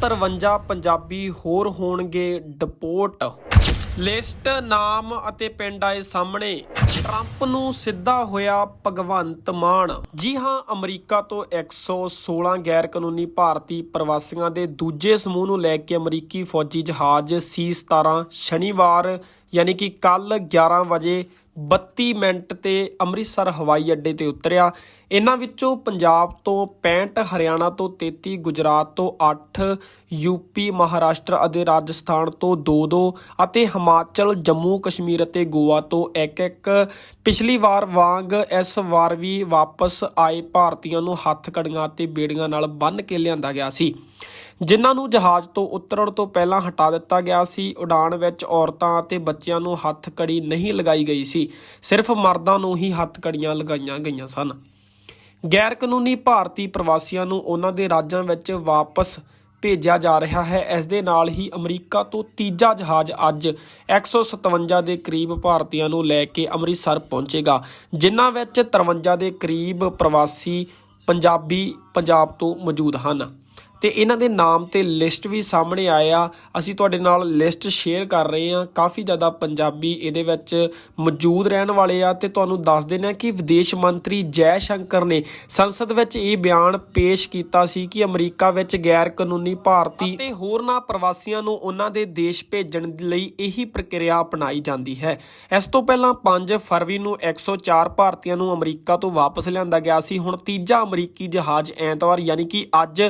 153 ਪੰਜਾਬੀ ਹੋਰ ਹੋਣਗੇ deport. List, ਨਾਮ ਅਤੇ ਪਿੰਡ ਆਏ ਸਾਹਮਣੇ। ਟਰੰਪ ਨੂੰ ਸਿੱਧਾ ਹੋਇਆ ਭਗਵੰਤ ਮਾਨ। ਜੀ ਹਾਂ, ਅਮਰੀਕਾ ਤੋਂ 116 ਗੈਰ ਕਾਨੂੰਨੀ ਭਾਰਤੀ ਪ੍ਰਵਾਸੀਆਂ ਦੇ ਦੂਜੇ ਸਮੂਹ ਨੂੰ ਲੈ ਕੇ ਅਮਰੀਕੀ ਫੌਜੀ ਜਹਾਜ਼ C-17 ਸ਼ਨੀਵਾਰ ਯਾਨੀ ਕਿ ਕੱਲ 11 ਵਜੇ 32 ਮਿੰਟ ਤੇ ਅੰਮ੍ਰਿਤਸਰ ਹਵਾਈ ਅੱਡੇ ਤੇ ਉਤਰਿਆ। ਇਹਨਾਂ ਵਿੱਚੋਂ ਪੰਜਾਬ ਤੋਂ 65 ਹਰਿਆਣਾ ਤੋਂ 33 ਗੁਜਰਾਤ ਤੋਂ 8 ਯੂਪੀ ਮਹਾਰਾਸ਼ਟਰ ਅਤੇ ਰਾਜਸਥਾਨ ਤੋਂ 2-2 ਅਤੇ ਹਿਮਾਚਲ, ਜੰਮੂ, ਕਸ਼ਮੀਰ ਅਤੇ ਗੋਆ ਤੋਂ 1-1 ਪਿਛਲੀ ਵਾਰ ਵਾਂਗ ਇਸ ਵਾਰ ਵੀ ਵਾਪਸ ਆਏ ਭਾਰਤੀਆਂ ਨੂੰ ਹੱਥ ਕੜੀਆਂ ਅਤੇ ਬੇੜੀਆਂ ਨਾਲ ਬੰਨ੍ਹ ਕੇ ਲਿਆਂਦਾ ਗਿਆ ਸੀ। ਜਿਨ੍ਹਾਂ ਨੂੰ ਜਹਾਜ਼ ਤੋਂ ਉਤਰਨ ਤੋਂ ਪਹਿਲਾਂ ਹਟਾ ਦਿੱਤਾ ਗਿਆ ਸੀ, ਉਡਾਣ ਵਿੱਚ ਔਰਤਾਂ ਅਤੇ ਬੱਚਿਆਂ ਨੂੰ ਹੱਥ ਕੜੀ ਨਹੀਂ ਲਗਾਈ ਗਈ ਸੀ, ਸਿਰਫ ਮਰਦਾਂ ਨੂੰ ਹੀ ਹੱਥ ਕੜੀਆਂ ਲਗਾਈਆਂ ਗਈਆਂ ਸਨ। ਗੈਰ ਕਾਨੂੰਨੀ ਭਾਰਤੀ ਪ੍ਰਵਾਸੀਆਂ ਨੂੰ ਉਹਨਾਂ ਦੇ ਰਾਜਾਂ ਵਿੱਚ ਵਾਪਸ ਭੇਜਿਆ ਜਾ ਰਿਹਾ ਹੈ। ਇਸ ਦੇ ਨਾਲ ਹੀ ਅਮਰੀਕਾ ਤੋਂ ਤੀਜਾ ਜਹਾਜ਼ ਅੱਜ 157 ਦੇ ਕਰੀਬ ਭਾਰਤੀਆਂ ਨੂੰ ਲੈ ਕੇ ਅੰਮ੍ਰਿਤਸਰ ਪਹੁੰਚੇਗਾ, ਜਿਨ੍ਹਾਂ ਵਿੱਚ 53 ਦੇ ਕਰੀਬ ਪ੍ਰਵਾਸੀ ਪੰਜਾਬੀ ਪੰਜਾਬ ਤੋਂ ਮੌਜੂਦ ਹਨ। ਤੇ ਇਹਨਾਂ ਦੇ ਨਾਮ ਤੇ ਲਿਸਟ ਵੀ ਸਾਹਮਣੇ ਆਏ ਆ ਅਸੀਂ ਤੁਹਾਡੇ ਨਾਲ ਲਿਸਟ ਸ਼ੇਅਰ ਕਰ ਰਹੇ ਹਾਂ। ਕਾਫੀ ਜ਼ਿਆਦਾ ਪੰਜਾਬੀ ਇਹਦੇ ਵਿੱਚ ਮੌਜੂਦ ਰਹਿਣ ਵਾਲੇ ਆ ਤੇ ਤੁਹਾਨੂੰ ਦੱਸ ਦਿੰਦੇ ਹਾਂ ਕਿ ਵਿਦੇਸ਼ ਮੰਤਰੀ ਜੈ ਸ਼ੰਕਰ ਨੇ ਸੰਸਦ ਵਿੱਚ ਇਹ ਬਿਆਨ ਪੇਸ਼ ਕੀਤਾ ਸੀ ਕਿ ਅਮਰੀਕਾ ਵਿੱਚ ਗੈਰ ਕਾਨੂੰਨੀ ਭਾਰਤੀ ਤੇ ਹੋਰਨਾਂ ਪ੍ਰਵਾਸੀਆਂ ਨੂੰ ਉਹਨਾਂ ਦੇ ਦੇਸ਼ ਭੇਜਣ ਲਈ ਇਹੀ ਪ੍ਰਕਿਰਿਆ ਅਪਣਾਈ ਜਾਂਦੀ ਹੈ। ਇਸ ਤੋਂ ਪਹਿਲਾਂ 5 ਫਰਵਰੀ ਨੂੰ 104 ਭਾਰਤੀਆਂ ਨੂੰ ਅਮਰੀਕਾ ਤੋਂ ਵਾਪਸ ਲਿਆਂਦਾ ਗਿਆ ਸੀ। ਹੁਣ ਤੀਜਾ ਅਮਰੀਕੀ ਜਹਾਜ਼ ਐਤਵਾਰ, ਯਾਨੀ ਕਿ ਅੱਜ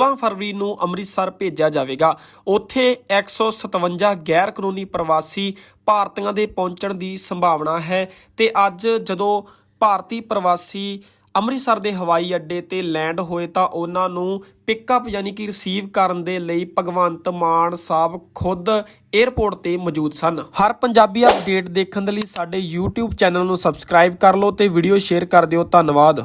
16 ਫਰਵਰੀ ਨੂੰ ਅੰਮ੍ਰਿਤਸਰ ਭੇਜਿਆ ਜਾਵੇਗਾ। ਉੱਥੇ 157 ਗੈਰ ਕਾਨੂੰਨੀ ਪ੍ਰਵਾਸੀ ਭਾਰਤੀਆਂ ਦੇ ਪਹੁੰਚਣ ਦੀ ਸੰਭਾਵਨਾ ਹੈ ਤੇ ਅੱਜ ਜਦੋਂ ਭਾਰਤੀ ਪ੍ਰਵਾਸੀ ਅੰਮ੍ਰਿਤਸਰ ਦੇ ਹਵਾਈ ਅੱਡੇ ਤੇ ਲੈਂਡ ਹੋਏ ਤਾਂ ਉਹਨਾਂ ਨੂੰ ਪਿਕਅਪ ਯਾਨੀ ਕਿ ਰਿਸੀਵ ਕਰਨ ਦੇ ਲਈ ਭਗਵੰਤ ਮਾਨ ਸਾਹਿਬ ਖੁਦ 에ਅਰਪੋਰਟ ਤੇ ਮੌਜੂਦ ਸਨ। ਹਰ ਪੰਜਾਬੀ ਅਪਡੇਟ ਦੇਖਣ ਦੇ ਲਈ ਸਾਡੇ YouTube ਚੈਨਲ ਨੂੰ ਸਬਸਕ੍ਰਾਈਬ ਕਰ ਲਓ ਤੇ ਵੀਡੀਓ ਸ਼ੇਅਰ ਕਰ ਦਿਓ। ਧੰਨਵਾਦ।